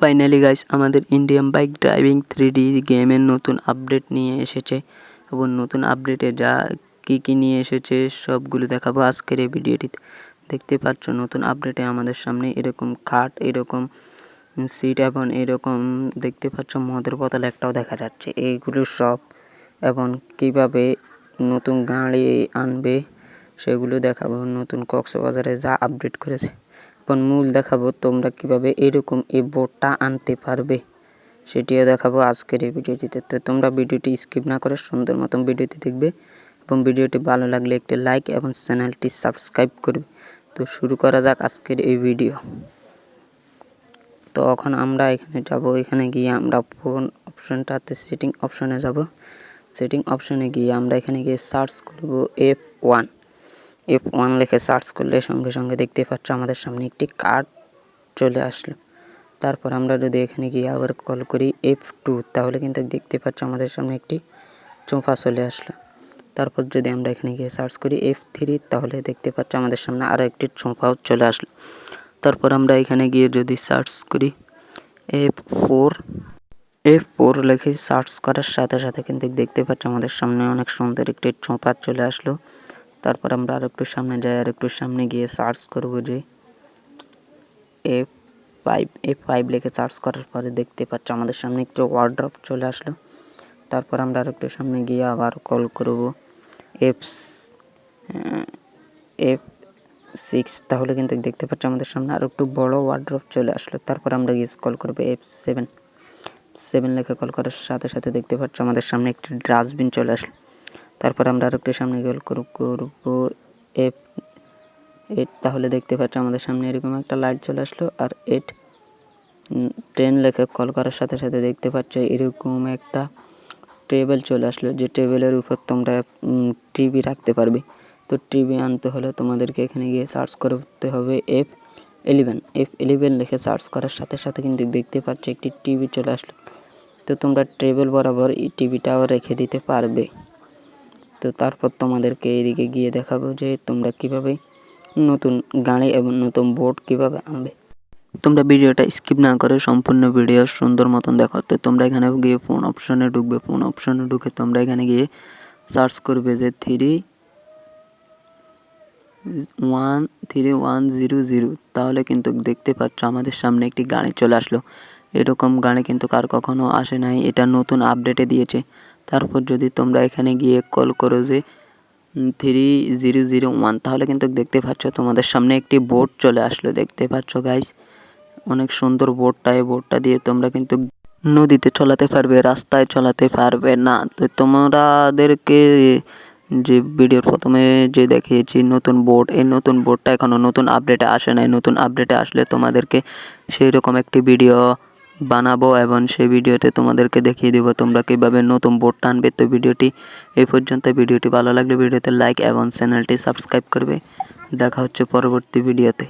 Finally guys আমাদের Indian bike driving three D গেমের নতুন আপডেট নিয়ে এসেছে। এবং নতুন আপডেটে যা, কি কি নিয়ে এসেছে, সবগুলো দেখাবো আজকের এই ভিডিওটিতে দেখতে পাচ্ছ, নতুন আপডেটে আমাদের সামনে এরকম খাট, এরকম সিট এবং এরকম, দেখতে পাচ্ছ, মদের বোতল একটাও দেখা যাচ্ছে। এইগুলো সব এবং কীভাবে নতুন গাড়ি আনবে, সেগুলো দেখাবো। নতুন কক্সবাজারে যা আপডেট করেছে। এবং মূল দেখাবো তোমরা কীভাবে এরকম এই বোর্ডটা আনতে পারবে। সেটিও দেখাবো আজকের এই ভিডিওটিতে। তো তোমরা ভিডিওটি স্কিপ না করে সুন্দর মতন ভিডিওটি দেখবে এবং ভিডিওটি ভালো লাগলে একটি লাইক এবং চ্যানেলটি সাবস্ক্রাইব করবে। তো শুরু করা যাক আজকের এই ভিডিও। তো এখন আমরা এখানে যাব। এখানে গিয়ে আমরা ফোন অপশনটাতে সেটিং অপশনে যাব। সেটিং অপশনে গিয়ে আমরা এখানে গিয়ে সার্চ করব এফ ওয়ান এফ ওয়ান লিখে সার্চ করলে সঙ্গে সঙ্গে দেখতে পাচ্ছ আমাদের সামনে একটি কার্ড চলে আসলো। তারপর আমরা যদি এখানে গিয়ে আবার কল করি এফ টু তাহলে কিন্তু দেখতে পাচ্ছ আমাদের সামনে একটি চোঁফা চলে আসলো। তারপর যদি আমরা এখানে গিয়ে সার্চ করি এফ থ্রি তাহলে দেখতে পাচ্ছ আমাদের সামনে আরও একটি চোঁফাও চলে আসলো। তারপর আমরা এখানে গিয়ে যদি সার্চ করি এফ ফোর এফ ফোর লিখে সার্চ করার সাথে সাথে কিন্তু দেখতে পাচ্ছ আমাদের সামনে অনেক সুন্দর একটি চোঁপা চলে আসলো। তারপর আমরা আর একটু সামনে যাই, আর একটু সামনে গিয়ে সার্চ করব যে এফ ফাইভ এফ ফাইভ লিখে সার্চ করার পরে দেখতে পাচ্ছ আমাদের সামনে একটু ওয়ার্ড্রপ চলে আসলো। তারপর আমরা আর একটু সামনে গিয়ে আবার কল করব এফ এফ সিক্স তাহলে কিন্তু দেখতে পাচ্ছ আমাদের সামনে আরও একটু বড় ওয়ার্ড্রপ চলে আসলো। তারপর আমরা গিয়ে কল করব এফ সেভেন সেভেন লেখে কল করার সাথে সাথে দেখতে পাচ্ছ আমাদের সামনে একটি ডাস্টবিন চলে আসলো। তারপর আমরা আরেকটু সামনে গেল করব এফ, এইট, তাহলে দেখতে পাচ্ছ আমাদের সামনে এরকম একটা লাইট চলে আসলো। আর এইট ট্রেন লেখে কল করার সাথে সাথে দেখতে পাচ্ছ এরকম একটা টেবিল চলে আসলো যে টেবিলের উপর তোমরা টিভি রাখতে পারবে। তো টিভি আনতে হলে তোমাদেরকে এখানে গিয়ে সার্চ করতে হবে এফ ইলেভেন এফ ইলেভেন লিখে সার্চ করার সাথে সাথে কিন্তু দেখতে পাচ্ছ একটি টিভি চলে আসলো। তো তোমরা টেবিল বরাবর এই টিভিটাও রেখে দিতে পারবে। তো তারপর তোমাদেরকে এদিকে গিয়ে দেখাবো যে তোমরা কীভাবে নতুন গাড়ি এবং নতুন বোর্ড কীভাবে আনবে। তোমরা ভিডিওটা স্কিপ না করে সম্পূর্ণ ভিডিও সুন্দর মতন দেখো। তো তোমরা এখানে গিয়ে ফোন অপশনে ঢুকবে। ফোন অপশনে ঢুকে তোমরা এখানে গিয়ে সার্চ করবে যে three one three one zero zero তাহলে কিন্তু দেখতে পাচ্ছ আমাদের সামনে একটি গাড়ি চলে আসলো। এরকম গাড়ি কিন্তু কার কখনো আসে নাই। এটা নতুন আপডেটে দিয়েছে। তারপর যদি তোমরা এখানে গিয়ে কল করো যে থ্রি জিরো জিরো ওয়ান তাহলে কিন্তু দেখতে পাচ্ছ তোমাদের সামনে একটি বোর্ড চলে আসলো। দেখতে পাচ্ছ গাইস অনেক সুন্দর বোর্ডটা এই বোর্ডটা দিয়ে তোমরা কিন্তু নদীতে চলাতে পারবে, রাস্তায় চলাতে পারবে না। তো তোমাদেরকে যে ভিডিওর প্রথমে যে দেখিয়েছি, নতুন বোর্ড এই নতুন বোর্ডটা এখনও নতুন আপডেটে আসে নাই। নতুন আপডেটে আসলে তোমাদেরকে সেই রকম একটি ভিডিও বানাবো এবং সেই ভিডিওতে তোমাদেরকে দেখিয়ে দেবো তোমরা কীভাবে নতুন বোর্ড টানবে। তো ভিডিওটি এই পর্যন্ত। ভিডিওটি ভালো লাগলে ভিডিওতে লাইক এবং চ্যানেলটি সাবস্ক্রাইব করবে। দেখা হচ্ছে পরবর্তী ভিডিওতে।